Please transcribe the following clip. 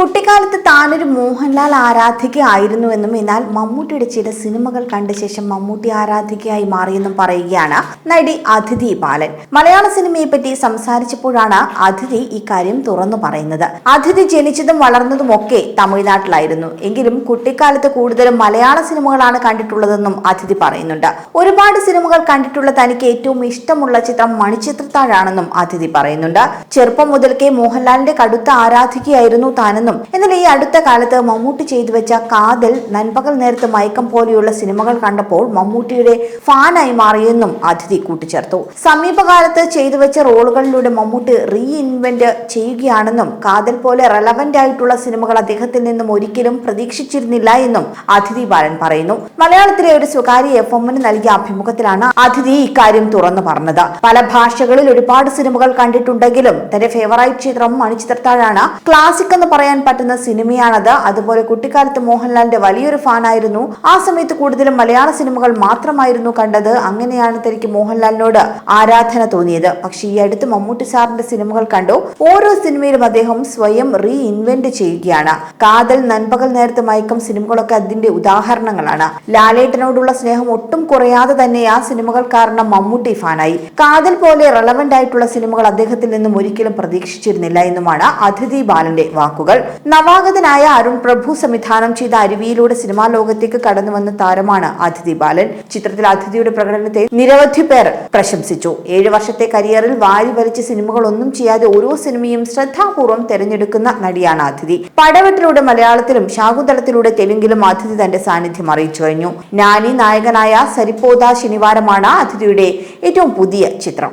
കുട്ടിക്കാലത്ത് താനൊരു മോഹൻലാൽ ആരാധികയായിരുന്നുവെന്നും എന്നാൽ മമ്മൂട്ടിയുടെ ചില സിനിമകൾ കണ്ട ശേഷം മമ്മൂട്ടി ആരാധികയായി മാറിയെന്നും പറയുകയാണ് നടി അതിഥി ബാലൻ. മലയാള സിനിമയെ പറ്റി സംസാരിച്ചപ്പോഴാണ് അതിഥി ഇക്കാര്യം തുറന്നു പറയുന്നത്. അതിഥി ജനിച്ചതും വളർന്നതും ഒക്കെ തമിഴ്നാട്ടിലായിരുന്നു. എങ്കിലും കുട്ടിക്കാലത്ത് കൂടുതലും മലയാള സിനിമകളാണ് കണ്ടിട്ടുള്ളതെന്നും അതിഥി പറയുന്നുണ്ട്. ഒരുപാട് സിനിമകൾ കണ്ടിട്ടുള്ള തനിക്ക് ഏറ്റവും ഇഷ്ടമുള്ള ചിത്രം മണിച്ചിത്രത്താഴാണെന്നും അതിഥി പറയുന്നുണ്ട്. ചെറുപ്പം മുതൽക്കേ മോഹൻലാലിന്റെ കടുത്ത ആരാധികയായിരുന്നു താനെന്നും എന്നാൽ ഈ അടുത്ത കാലത്ത് മമ്മൂട്ടി ചെയ്തു വെച്ച കാതൽ നൻപകൽ നേരത്ത് മയക്കം പോലെയുള്ള സിനിമകൾ കണ്ടപ്പോൾ മമ്മൂട്ടിയുടെ ഫാനായി മാറിയെന്നും അതിഥി കൂട്ടിച്ചേർത്തു. സമീപകാലത്ത് ചെയ്തു വെച്ച റോളുകളിലൂടെ മമ്മൂട്ടി റീ ഇൻവെന്റ് ചെയ്യുകയാണെന്നും കാതൽ പോലെ റെലവന്റ് ആയിട്ടുള്ള സിനിമകൾ അദ്ദേഹത്തിൽ നിന്നും ഒരിക്കലും പ്രതീക്ഷിച്ചിരുന്നില്ല എന്നും അതിഥി ബാലൻ പറയുന്നു. മലയാളത്തിലെ ഒരു സ്വകാര്യ എഫ് എമ്മിന് നൽകിയ അഭിമുഖത്തിലാണ് അതിഥി ഇക്കാര്യം തുറന്നു പറഞ്ഞത്. പല ഭാഷകളിൽ ഒരുപാട് സിനിമകൾ കണ്ടിട്ടുണ്ടെങ്കിലും തന്റെ ഫേവറേറ്റ് ചിത്രം മണിച്ചിത്രത്താഴാണ് ക്ലാസിക് എന്ന് പറയാൻ പറ്റുന്ന സിനിമയാണത്. അതുപോലെ കുട്ടിക്കാലത്ത് മോഹൻലാലിന്റെ വലിയൊരു ഫാനായിരുന്നു. ആ സമയത്ത് കൂടുതലും മലയാള സിനിമകൾ മാത്രമായിരുന്നു കണ്ടത്. അങ്ങനെയാണ് തനിക്ക് മോഹൻലാലിനോട് ആരാധന തോന്നിയത്. പക്ഷേ ഈ അടുത്ത് മമ്മൂട്ടി സാറിന്റെ സിനിമകൾ കണ്ടു. ഓരോ സിനിമയിലും അദ്ദേഹം സ്വയം റീ ഇൻവെന്റ് ചെയ്യുകയാണ്. കാതൽ നൻപകൽ നേരത്തെ മയക്കം സിനിമകളൊക്കെ അതിന്റെ ഉദാഹരണങ്ങളാണ്. ലാലേട്ടനോടുള്ള സ്നേഹം ഒട്ടും കുറയാതെ തന്നെ ആ സിനിമകൾ കാരണം മമ്മൂട്ടി ഫാനായി. കാതൽ പോലെ റെലവന്റ് ആയിട്ടുള്ള സിനിമകൾ അദ്ദേഹത്തിൽ നിന്നും ഒരിക്കലും പ്രതീക്ഷിച്ചിരുന്നില്ല എന്നുമാണ് അതിഥി ബാലന്റെ വാക്കുകൾ. നവാഗതനായ അരുൺ പ്രഭു സംവിധാനം ചെയ്ത അരുവിയിലൂടെ സിനിമാ ലോകത്തേക്ക് കടന്നുവന്ന താരമാണ് അതിഥി ബാലൻ. ചിത്രത്തിൽ അതിഥിയുടെ പ്രകടനത്തെ നിരവധി പേർ പ്രശംസിച്ചു. ഏഴ് വർഷത്തെ കരിയറിൽ വാരി വലിച്ച സിനിമകളൊന്നും ചെയ്യാതെ ഓരോ സിനിമയും ശ്രദ്ധാപൂർവം തെരഞ്ഞെടുക്കുന്ന നടിയാണ് അതിഥി. പടവെട്ടിലൂടെ മലയാളത്തിലും ശാകുതലത്തിലൂടെ തെലുങ്കിലും അതിഥി തന്റെ സാന്നിധ്യം അറിയിച്ചു കഴിഞ്ഞു. നാനി നായകനായ സരിപ്പോത ശനിവാരമാണ് അതിഥിയുടെ ഏറ്റവും പുതിയ ചിത്രം.